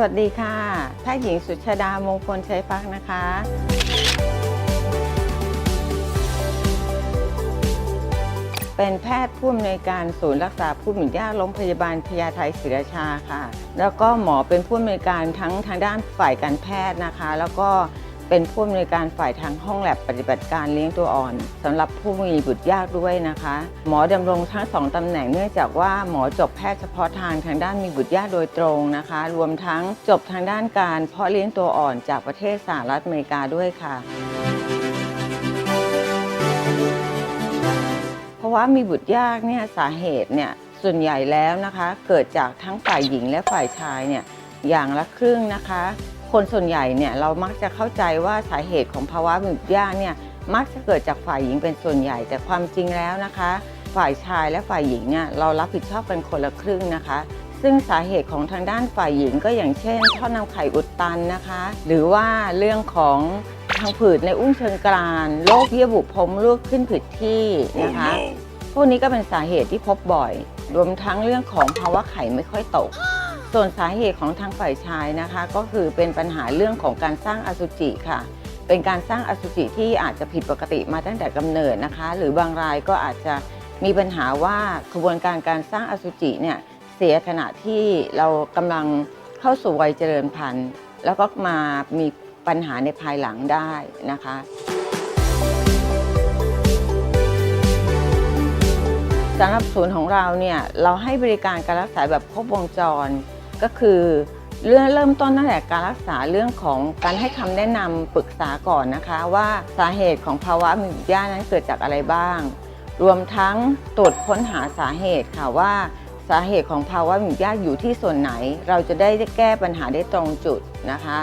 วัสดีค่ะแพทย์หญิงสุชาดามงคลชัยพักนะคะ เป็นแพทย์ผู้อำนวยการศูนย์รักษาผู้หมิ่นยากโรงพยาบาลพญาไทศิริชาค่ะ แล้วก็หมอเป็นผู้อำนวยการทั้งทางด้านฝ่ายการแพทย์นะคะ แล้วก็ เป็นผู้อำนวยการฝ่ายทางห้องแลบปฏิบัติการเลี้ยงตัวอ่อนสำหรับผู้มีบุตรยากด้วยนะคะ หมอดำรงทั้งสองตำแหน่งเนื่องจากว่าหมอจบแพทย์เฉพาะทางทางด้านมีบุตรยากโดยตรงนะคะ รวมทั้งจบทางด้านการเพาะเลี้ยงตัวอ่อนจากประเทศสหรัฐอเมริกาด้วยค่ะเพราะว่ามีบุตรยากเนี่ยสาเหตุเนี่ยส่วนใหญ่แล้วนะคะ เกิดจากทั้งฝ่ายหญิงและฝ่ายชายเนี่ยอย่างละครึ่งนะคะ คนส่วนใหญ่เนี่ยเรามักจะเข้าใจว่าสาเหตุของภาวะมีบุตรยากเนี่ยมักจะเกิดจากฝ่ายหญิงเป็นส่วนใหญ่ แต่ความจริงแล้วนะคะ ฝ่ายชายและฝ่ายหญิงเนี่ยเรารับผิดชอบกันคนละครึ่งนะคะ ซึ่งสาเหตุของทางด้านฝ่ายหญิงก็อย่างเช่นท่อนำไข่อุดตันนะคะ หรือว่าเรื่องของทางผืดในอุ้งเชิงกรานโรคเยื่อบุพรมลูกขึ้นผิดที่นะคะพวกนี้ก็เป็นสาเหตุที่พบบ่อย รวมทั้งเรื่องของภาวะไข่ไม่ค่อยตก ส่วนสาเหตุของทางฝ่ายชายนะคะ ก็คือเป็นปัญหาเรื่องของการสร้างอสุจิค่ะ เป็นการสร้างอสุจิที่อาจจะผิดปกติมาตั้งแต่กำเนิดนะคะ หรือบางรายก็อาจจะมีปัญหาว่ากระบวนการการสร้างอสุจิเนี่ยเสียขณะที่เรากำลังเข้าสู่วัยเจริญพันธุ์ แล้วก็มามีปัญหาในภายหลังได้นะคะสำหรับศูนย์ของเราเนี่ยเราให้บริการการรักษาแบบครบวงจร ก็คือเรื่องเริ่มต้นตั้งแต่การรักษาเรื่องของการให้คำแนะนำปรึกษาก่อนนะคะ ว่าสาเหตุของภาวะมีบุตรยากนั้นเกิดจากอะไรบ้าง รวมทั้งตรวจค้นหาสาเหตุค่ะว่า สาเหตุของภาวะมีบุตรยากอยู่ที่ส่วนไหน เราจะได้แก้ปัญหาได้ตรงจุดนะคะ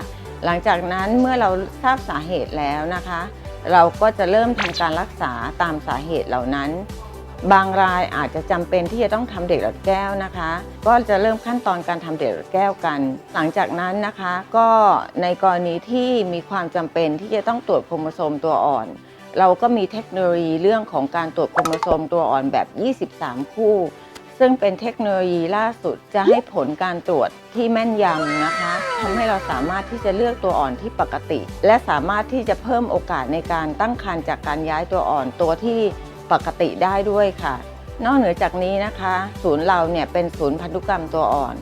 หลังจากนั้นเมื่อเราทราบสาเหตุแล้วนะคะ เราก็จะเริ่มทำการรักษาตามสาเหตุเหล่านั้น บางรายอาจจะจำเป็นที่จะต้องทำเด็กหลอดแก้วนะคะ ก็จะเริ่มขั้นตอนการทำเด็กหลอดแก้วกัน หลังจากนั้นนะคะก็ในกรณีที่มีความจำเป็นที่จะต้องตรวจโครโมโซมตัวอ่อน เราก็มีเทคโนโลยีเรื่องของการตรวจโครโมโซมตัวอ่อนแบบ 23 คู่ ซึ่งเป็นเทคโนโลยีล่าสุดจะให้ผลการตรวจที่แม่นยำนะคะทำให้เราสามารถที่จะเลือกตัวอ่อนที่ปกติ และสามารถที่จะเพิ่มโอกาสในการตั้งครรภ์จากการย้ายตัวอ่อนตัวที่ ปกติได้ด้วยค่ะ นอกเหนือจากนี้นะคะ ศูนย์เราเนี่ยเป็นศูนย์พันธุกรรมตัวอ่อน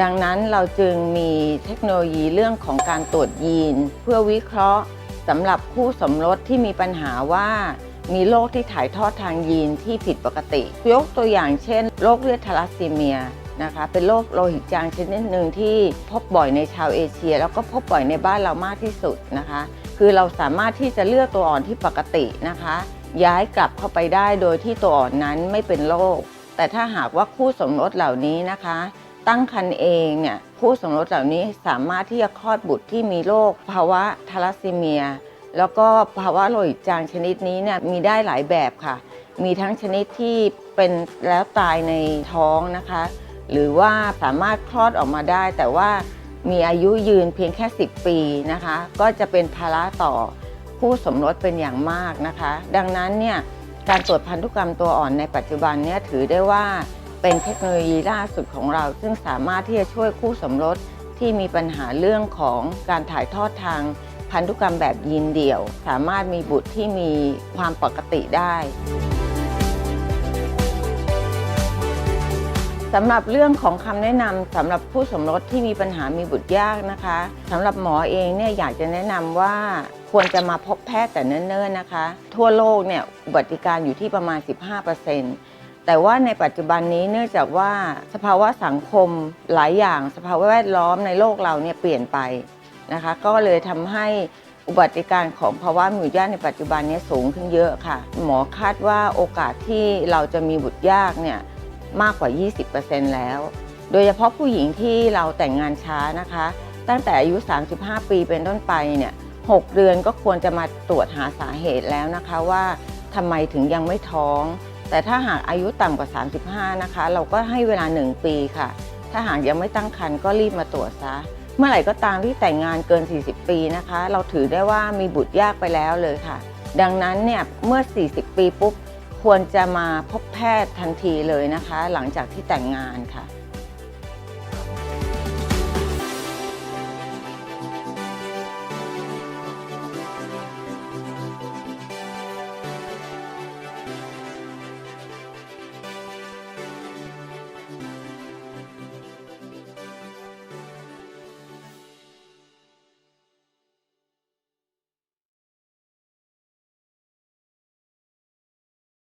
ดังนั้นเราจึงมีเทคโนโลยีเรื่องของการตรวจยีน เพื่อวิเคราะห์สำหรับคู่สมรสที่มีปัญหาว่ามีโรคที่ถ่ายทอดทางยีนที่ผิดปกติ ยกตัวอย่างเช่นโรคเลือดทาลัสซีเมียนะคะ เป็นโรคโลหิตจางชนิดหนึ่งที่พบบ่อยในชาวเอเชีย แล้วก็พบบ่อยในบ้านเรามากที่สุดนะคะ คือเราสามารถที่จะเลือกตัวอ่อนที่ปกตินะคะ ย้ายกลับเข้าไปได้โดยที่ตัวอ่อนนั้นไม่เป็นโรค แต่ถ้าหากว่าคู่สมรสเหล่านี้นะคะ ตั้งครรภ์เองเนี่ยคู่สมรสเหล่านี้สามารถที่จะคลอดบุตรที่มีโรคภาวะทาลัสซีเมีย แล้วก็ภาวะโลหิตจางชนิดนี้เนี่ยมีได้หลายแบบค่ะ มีทั้งชนิดที่เป็นแล้วตายในท้องนะคะ หรือว่าสามารถคลอดออกมาได้ แต่ว่ามีอายุยืนเพียงแค่ 10 ปีนะคะ ก็จะเป็นภาระต่อ คู่สมรสเป็นอย่างมากนะคะ ดังนั้นเนี่ยการตรวจพันธุกรรมตัวอ่อนในปัจจุบันเนี่ยถือได้ว่าเป็นเทคโนโลยีล่าสุดของเรา ซึ่งสามารถที่จะช่วยคู่สมรสที่มีปัญหาเรื่องของการถ่ายทอดทางพันธุกรรมแบบยีนเดี่ยว สามารถมีบุตรที่มีความปกติได้ สำหรับเรื่องของคำแนะนำสำหรับผู้สมรสที่มีปัญหามีบุตรยากนะคะสำหรับหมอเองเนี่ยอยากจะแนะนำว่าควรจะมาพบแพทย์แต่เนิ่นๆนะคะ ทั่วโลกเนี่ยอุบัติการอยู่ที่ประมาณ 15%แต่ว่าในปัจจุบันนี้เนื่องจากว่าสภาวะสังคมหลายอย่าง สภาวะแวดล้อมในโลกเราเนี่ยเปลี่ยนไปนะคะ ก็เลยทำให้อุบัติการของภาวะมีบุตรยากในปัจจุบันนี้สูงขึ้นเยอะค่ะ หมอคาดว่าโอกาสที่เราจะมีบุตรยากเนี่ย มากกว่า 20%แล้ว โดยเฉพาะผู้หญิงที่เราแต่งงานช้านะคะ ตั้งแต่อายุ 35 ปีเป็นต้นไปเนี่ย6เดือนก็ควรจะมาตรวจหาสาเหตุแล้วนะคะว่าทำไมถึงยังไม่ท้อง แต่ถ้าหากอายุต่ำกว่า 35 นะคะ เราก็ให้เวลา 1 ปีค่ะ ถ้าหากยังไม่ตั้งครรภ์ก็รีบมาตรวจซะ เมื่อไหร่ก็ตามที่แต่งงานเกิน 40 ปีนะคะ เราถือได้ว่ามีบุตรยากไปแล้วเลยค่ะ ดังนั้นเนี่ยเมื่อ 40 ปีปุ๊บ ควรจะมาพบแพทย์ทันทีเลยนะคะ หลังจากที่แต่งงานค่ะ